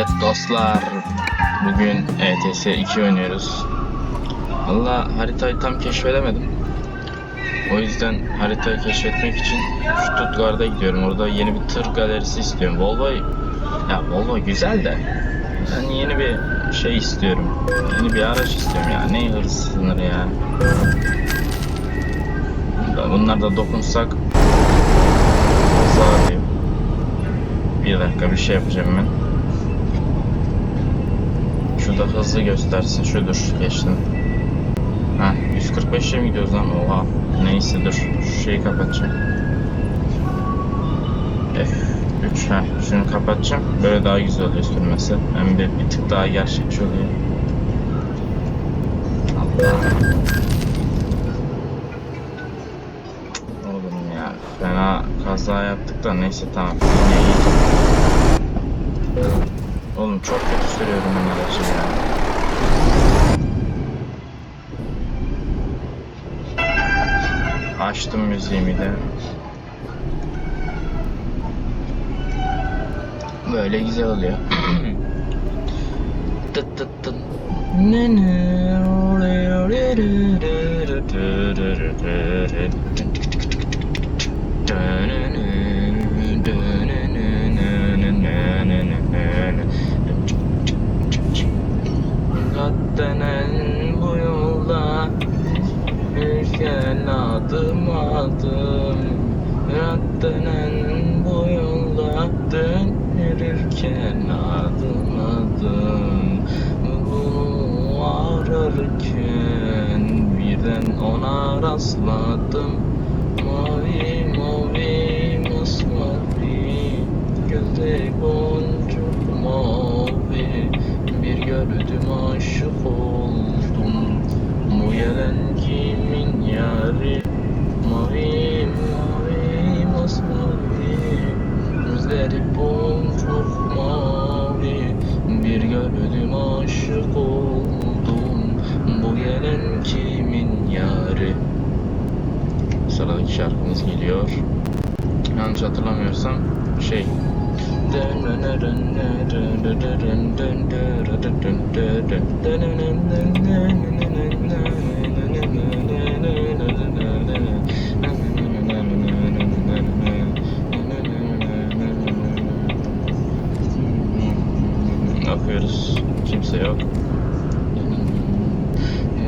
Evet dostlar, bugün ETS 2 oynuyoruz. Valla haritayı tam keşfedemedim. O yüzden haritayı keşfetmek için Stuttgart'a gidiyorum. Orada yeni bir tır galerisi istiyorum. Volvo, ya Volvo güzel de ben yeni bir şey istiyorum. Yeni bir araç istiyorum ya. Ne hırs sınırı ya. Bunlar da dokunsak diyeyim. Bir dakika bir şey yapacağım ben. Şurada hızlı göstersin. Şudur. Geçtim. Ha 145'e mi gidiyoruz lan? Oha. Neyse dur. Şu şeyi kapatacağım. F3 ha. Şunu kapatacağım. Böyle daha güzel oluyor sürmesi. Hem bir, bir tık daha gerçekçi oluyor. Allah. Oğlum ya fena kaza yaptık da neyse tamam. Yine iyi. Oğlum çok kötü sürüyorum ben aracı ya. Açtım müziğimi de. Böyle güzel oluyor. Tıt tıt tıt. Ne ne Denen bu yolda Yürürken adım. Adım Raddenen bu yolda Dönürken adım adım. Bunu ararken Birden ona rastladım. Mavi mavi yari Mavi mavi masmavi Gözleri boncuk mavi. Bir gördüm aşık oldum. Bu gelen kimin yari Sıradaki şarkımız geliyor. Yanlış hatırlamıyorsam şey yok.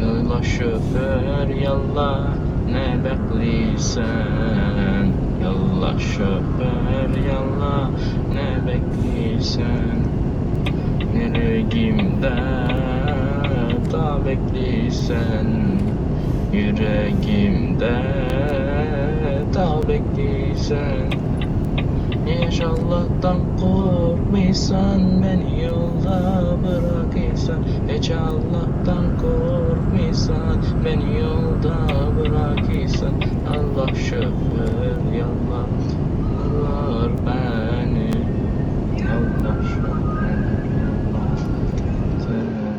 Yalla şoför yalla ne bekliysen. Yalla şoför yalla ne bekliysen. Yüreğimde da bekliysen. Yüreğimde da bekliysen. İnşallah'tan korkmaysan Beni yolda bırakırsan Hiç Allah'tan korkmaysan Beni yolda bırakırsan Allah şoför yallah Yallar beni Allah şoför yallah beni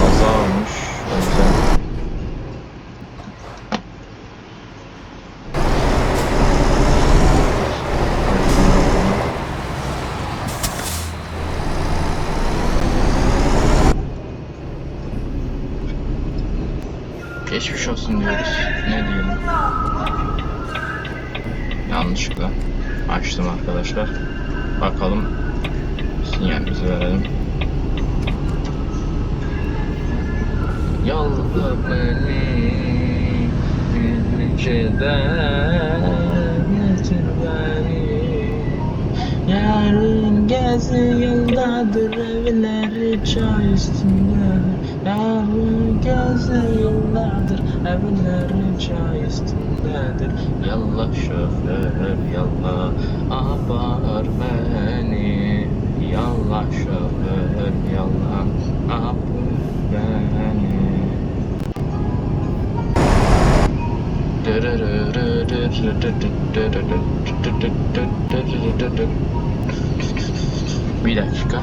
Kaza olmuş. O yüzden Geçmiş olsun diyoruz. Ne diyelim? Yanlışlıkla açtım arkadaşlar. Bakalım sinyalimizi verelim. Yallah beni ülkeden getir beni Yarın gezi yıldadır evleri çay üstünde Yarın gezi yıllardır evleri çay üstündedir Yallah şoför yallah apar beni Yallah şoför yallah apar beni Bir dakika.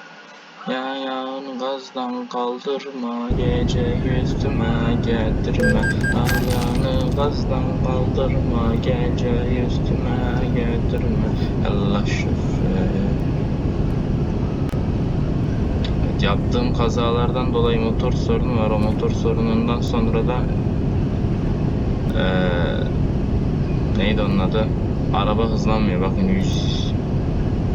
Yayan gazdan kaldırma Gece üstüme getirme Ayağını gazdan kaldırma Gece üstüme getirme Allah şoför Evet, yaptığım kazalardan dolayı motor sorunu var. O motor sorunundan sonra da eee, neydi onun adı? Araba hızlanmıyor. Bakın 100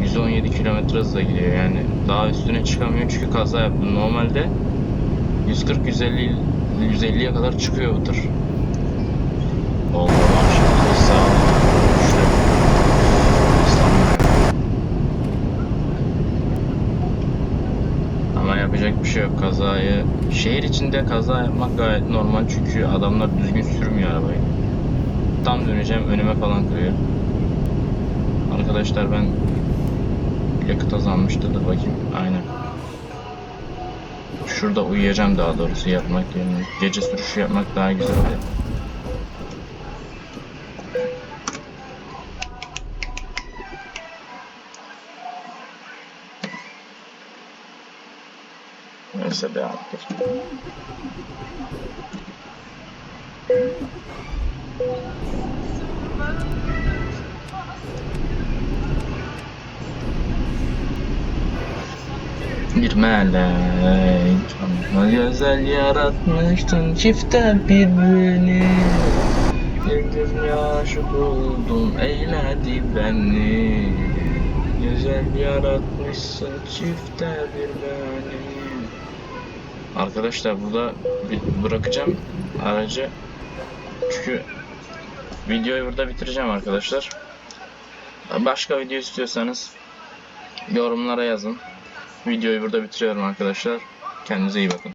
117 kilometre hızla gidiyor yani. Daha üstüne çıkamıyor çünkü kaza yaptım. Normalde 140 150 150'ye kadar çıkıyor bu tır. Oldu şimdi sağ. Ama yapacak bir şey yok kazayı. Şehir içinde kaza yapmak gayet normal çünkü adamlar düzgün sürmüyor arabayı. Tam döneceğim önüme falan kırıyor. Arkadaşlar ben yakıt azalmıştı da bakayım. Aynen. Şurada uyuyacağım daha doğrusu yapmak yerine. Gece sürüşü yapmak daha güzel oluyor. Neyse devam edelim. Bir melek. Ama güzel yaratmıştın çifte birbirini. Bir dünya aşık oldum eyledi beni. Güzel yaratmışsın çifte bir beni Arkadaşlar burada bırakacağım aracı. Çünkü videoyu burada bitireceğim arkadaşlar. Başka video istiyorsanız yorumlara yazın. Videoyu burada bitiriyorum arkadaşlar. Kendinize iyi bakın.